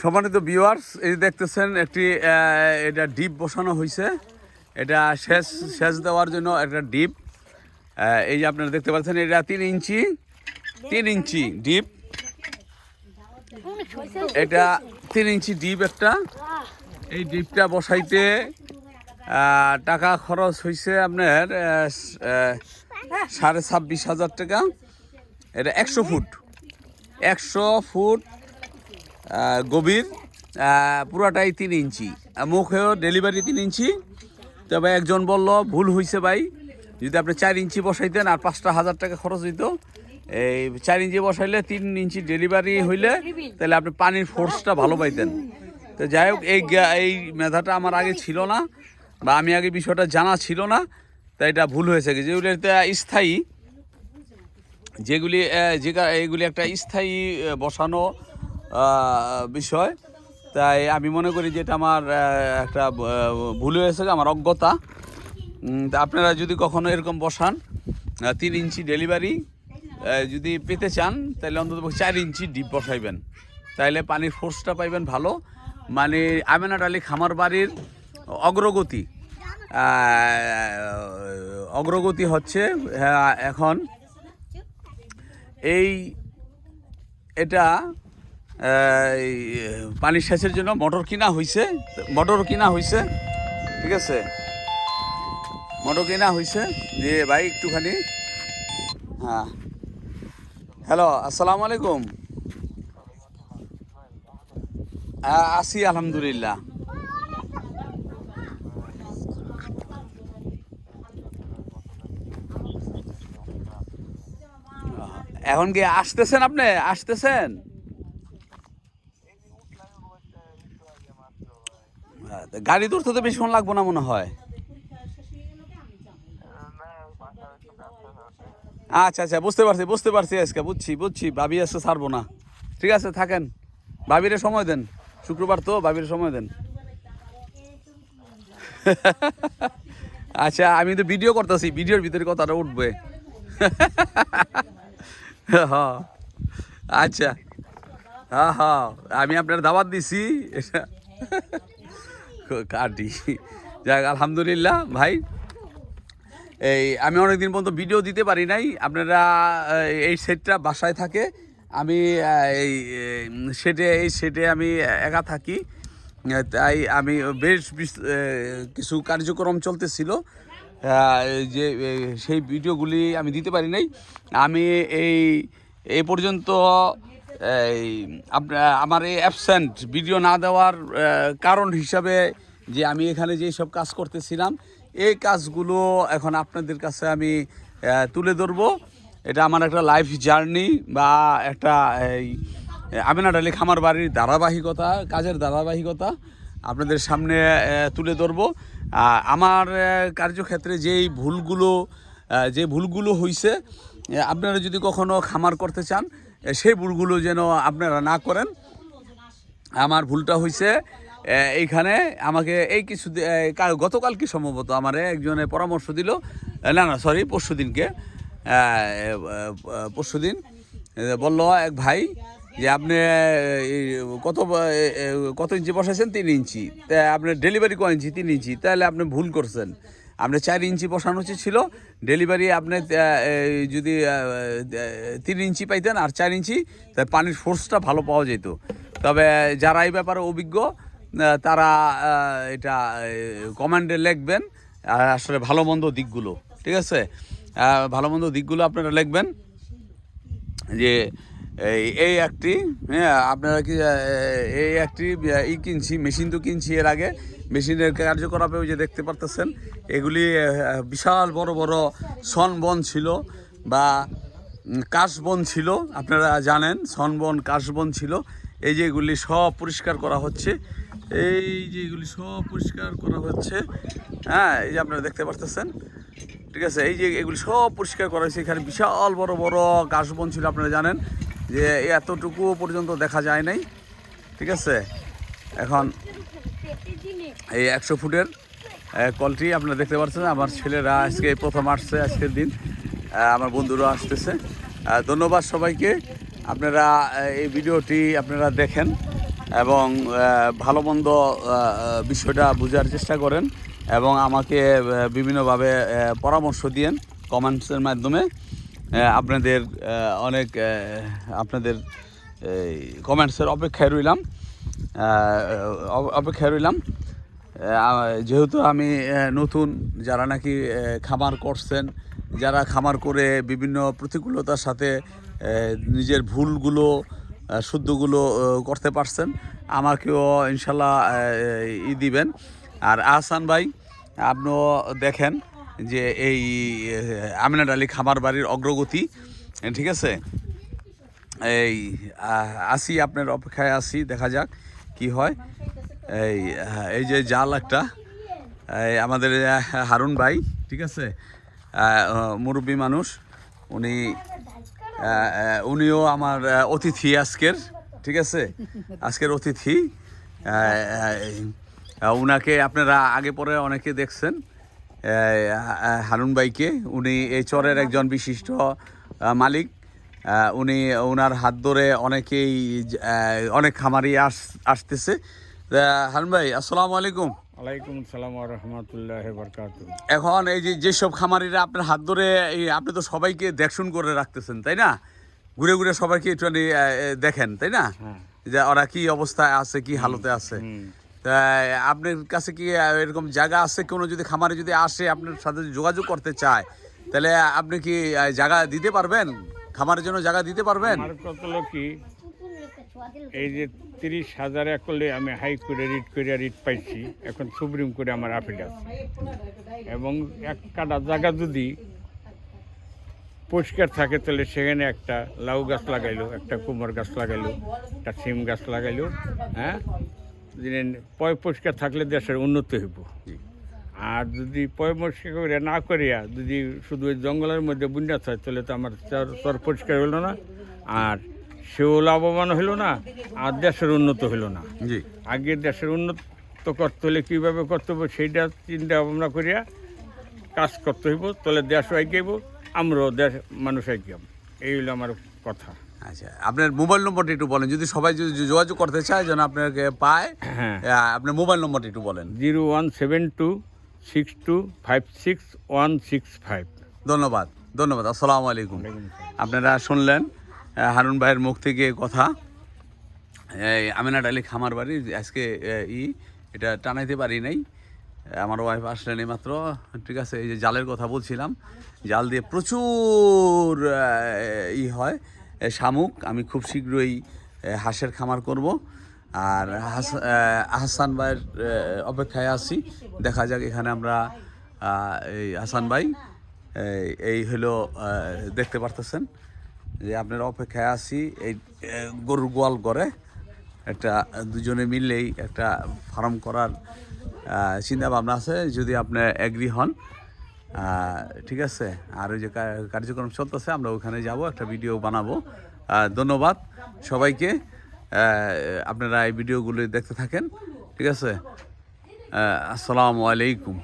সম্মানিত ভিউয়ার্স এই দেখতেছেন, একটি এটা ডিপ বসানো হয়েছে এটা সেচ সেচ দেওয়ার জন্য একটা ডিপ। এই যে আপনারা দেখতে পাচ্ছেন, এটা তিন ইঞ্চি তিন ইঞ্চি ডিপ। এটা তিন ইঞ্চি ডিপ একটা। এই ডিপটা বসাইতে টাকা খরচ হয়েছে আপনার সাড়ে ছাব্বিশ হাজার টাকা। এটা একশো ফুট একশো ফুট গভীর পুরাটাই তিন ইঞ্চি। মুখেও ডেলিভারি তিন ইঞ্চি। তবে একজন বলল, ভুল হয়েছে ভাই। যদি আপনি চার ইঞ্চি বসাইতেন আর পাঁচটা হাজার টাকা খরচ হইতো, এই চার ইঞ্চি বসাইলে তিন ইঞ্চি ডেলিভারি হইলে তাহলে আপনি পানির ফোর্সটা ভালো পাইতেন। তো যাই হোক, এই এই মেধাটা আমার আগে ছিল না, বা আমি আগে বিষয়টা জানা ছিল না, তাই এটা ভুল হয়েছে। যেগুলো এটা স্থায়ী, যেগুলি যে এইগুলি একটা স্থায়ী বসানো বিষয়। তাই আমি মনে করি যে এটা আমার একটা ভুল হয়েছে আমার অজ্ঞতা। আপনারা যদি কখনো এরকম বসান তিন ইঞ্চি ডেলিভারি যদি পেতে চান তাহলে অন্তত চার ইঞ্চি ডিপ বসাইবেন। তাইলে পানির ফোর্সটা পাইবেন ভালো। মানে আমেনাট আলী খামার বাড়ির অগ্রগতি। অগ্রগতি হচ্ছে হ্যাঁ, এখন এই এটা পানি সেচের জন্য মোটর কিনা হয়েছে মোটর কিনা হয়েছে ঠিক আছে? মোটর কিনা হয়েছে যে ভাই একটুখানি হ্যাঁ। হ্যালো, আসসালামু আলাইকুম। আছি আলহামদুলিল্লাহ। এখন কি আসতেছেন আপনি? আসতেছেন হ্যাঁ, তা গাড়ি ধরতে তো বেশিক্ষণ লাগবো না মনে হয়। আচ্ছা আচ্ছা বুঝতে পারছি বুঝতে পারছি আজকে, বুঝছি বুঝছি, ভাবি আসতে ছাড়বো না। ঠিক আছে, থাকেন। ভাবিরে সময় দেন। শুক্রবার তো, ভাবির সময় দেন। আচ্ছা আমি তো ভিডিও করতেছি, ভিডিওর ভিতরে কথাটা উঠবে। হ। আচ্ছা। হ্যাঁ হ্যাঁ আমি আপনার দাওয়াত দিছি। এটা কাটি। যাক, আলহামদুলিল্লাহ, ভাই। এই, আমি অনেকদিন পর্যন্ত ভিডিও দিতে পারি নাই। আপনারা এই সেটটা বাসায় থাকে। আমি এই সেটে এই সেটে আমি একা থাকি। তাই আমি বেশ কিছু কার্যক্রম চলতেছিল। যে সেই ভিডিওগুলি আমি দিতে পারি নাই। আমি এই এই পর্যন্ত এই, আমার এই অ্যাবসেন্ট ভিডিও না দেওয়ার কারণ হিসাবে যে আমি এখানে যে সব কাজ করতেছিলাম, এই কাজগুলো এখন আপনাদের কাছে আমি তুলে ধরবো। এটা আমার একটা লাইফ জার্নি বা একটা এই আমিনাট আলী খামার বাড়ির ধারাবাহিকতা, কাজের ধারাবাহিকতা আপনাদের সামনে তুলে ধরবো। আমার কার্যক্ষেত্রে যেই ভুলগুলো যে ভুলগুলো হয়েছে আপনারা যদি কখনো খামার করতে চান সেই ভুলগুলো যেন আপনারা না করেন। আমার ভুলটা হয়েছে এইখানে আমাকে এই কিছু গতকাল কি সম্ভবত আমার একজনে পরামর্শ দিল। না না সরি পরশু দিনকে। পরশু দিন। বলল এক ভাই যে, আপনি কত কত ইঞ্চি বসাইছেন? তিন ইঞ্চি। তা আপনার ডেলিভারি ক ইঞ্চি? তিন ইঞ্চি। তাহলে আপনি ভুল করছেন। আপনি চার ইঞ্চি বসানো উচিত ছিল। ডেলিভারি আপনি যদি তিন ইঞ্চি পাইতেন আর চার ইঞ্চি তাই পানির ফোর্সটা ভালো পাওয়া যেত। তবে যারা এই ব্যাপারে অভিজ্ঞ তারা এটা কমান্ডে লিখবেন, আর আসলে ভালো মন্দ দিকগুলো, ঠিক আছে? ভালো মন্দ দিকগুলো আপনারা লিখবেন, যে, এই একটি হ্যাঁ আপনারা কি এই একটি ই কিনছি মেশিন তো কিনছি এর আগে মেশিনের কার্যকলাপে ওই যে দেখতে পারতেছেন, এগুলি বিশাল বড় বড় সনবন ছিল বা কাশবন ছিল, আপনারা জানেন, সনবন, কাশবন ছিল। এই যে এগুলি সব পরিষ্কার করা হচ্ছে। এই যে এগুলি সব পরিষ্কার করা হচ্ছে। হ্যাঁ এই যে আপনারা দেখতে পারতেছেন। ঠিক আছে, এই যে এগুলি সব পরিষ্কার করা হয়েছে। এখানে বিশাল বড় বড় কাশবন ছিল, আপনারা জানেন। যে এতটুকু পর্যন্ত দেখা যায় নাই। ঠিক আছে, এখন এই একশো ফুটের কলটি আপনারা দেখতে পাচ্ছেন, আমার ছেলেরা আজকে প্রথম আসছে আজকের দিন। আমার বন্ধুরা আসতেছে। ধন্যবাদ সবাইকে। আপনারা এই ভিডিওটি আপনারা দেখেন এবং ভালো মন্দ বিষয়টা বোঝার চেষ্টা করেন এবং আমাকে বিভিন্নভাবে পরামর্শ দিয়েন কমেন্টসের মাধ্যমে। আপনাদের অনেক আপনাদের কমেন্টসের অপেক্ষায় রইলাম। অপেক্ষায় রইলাম। যেহেতু আমি নতুন যারা নাকি খামার করছেন যারা খামার করে বিভিন্ন প্রতিকূলতার সাথে নিজের ভুলগুলো শুদ্ধগুলো করতে পারছেন আমাকেও ইনশাল্লাহ ই দিবেন। আর আহসান ভাই আপনিও দেখেন যে এই আহ, আমিনাট আলী খামার বাড়ির অগ্রগতি ঠিক আছে? এই আসি আপনার অপেক্ষায় আসি দেখা যাক কি হয়। এই এই যে জাল একটা। এই আমাদের হারুন ভাই, ঠিক আছে? মুরব্বী মানুষ। উনি উনিও আমার অতিথি আজকের, ঠিক আছে? আজকের অতিথি। উনাকে আপনারা আগে পরে অনেকে দেখছেন। হারুন ভাইকে। উনি এই চরের একজন বিশিষ্ট মালিক। উনি ওনার হাত ধরে অনেকেই অনেক খামারি আস, আসতেছে। তা, ভাই আসসালামু আলাইকুম। ওয়ালাইকুম সালাম রহমতুল্লাহ বরকাত এখন এই যে যেসব খামারিরা আপনার হাত ধরে এই আপনি তো সবাইকে দেখশুন করে রাখতেছেন তাই না? ঘুরে ঘুরে সবাইকে আহ, দেখেন তাই না? হ্যাঁ। যে ওরা কি অবস্থায় আছে কি হালতে আছে। তা আপনার কাছে কি এরকম জায়গা আছে? কোনো যদি খামারে যদি আসে আপনার সাথে যোগাযোগ করতে চায় তাহলে আপনি কি জায়গা দিতে পারবেন? খামারের জন্য জায়গা দিতে পারবেন? কি এই যে তিরিশ হাজার করলে আমি হাই করে রিট করে রিট পাইছি। এখন সুপ্রিম করে আমার আপিল আছে। এবং এক কাটা জায়গা যদি পরিষ্কার থাকে তাহলে সেখানে একটা লাউ গাছ লাগাইলো একটা কুমড় গাছ লাগাইলো একটা সিম গাছ লাগাইলো হ্যাঁ? দিনে পয় পরিষ্কার থাকলে দেশের উন্নতি হইব। আর যদি পয় পরিষ্কার করে না করিয়া যদি শুধু ওই জঙ্গলের মধ্যে বুন্ডা থাকে তাহলে তো আমার চর চর পরিষ্কার হইল না। আর সেও লাভবান হইল না আর দেশের উন্নত হইল না। জি। আগে দেশের উন্নত করতে হলে কীভাবে করতে হবে সেইটা চিন্তা ভাবনা করিয়া কাজ করতে হইব তাহলে দেশ এগিয়েব আমরাও দেশ মানুষ এগিয়াম এই হলো আমার কথা। আচ্ছা আপনার মোবাইল নম্বরটা একটু বলেন যদি সবাই যদি যোগাযোগ করতে চায় যেন আপনাকে পায় হ্যাঁ। আপনার মোবাইল নম্বরটা একটু বলেন। Zero one seven two six two five six one six five. ধন্যবাদ ধন্যবাদ আসসালামু আলাইকুম। আপনারা শুনলেন হারুন ভাইয়ের মুখ থেকে কথা। এই আমিনাট আলী খামার বাড়ি, আজকে ই, এটা টানাইতে পারি নাই। আমার ওয়াইফ আসলেন মাত্র। ঠিক আছে, এই যে জালের কথা বলছিলাম, জাল দিয়ে প্রচুর ই হয় শামুক। আমি খুব শীঘ্রই হাঁসের খামার করব। আর হাসান ভাইয়ের অপেক্ষায় আছি। দেখা যাক এখানে আমরা এই হাসান ভাই, এই হলো দেখতে পারতেছেন। যে আপনার অপেক্ষায় আছি, এই গরুর গোয়াল করে একটা, দুজনে মিললেই একটা ফার্ম করার চিন্তা ভাবনা আছে, যদি আপনি এগ্রি হন। ঠিক আছে? আর ওই যে কার্যক্রম চলতেছে, আমরা ওখানে যাব, একটা ভিডিও বানাবো। ধন্যবাদ সবাইকে। আপনারা এই ভিডিওগুলো দেখতে থাকেন, ঠিক আছে? আসসালামু আলাইকুম।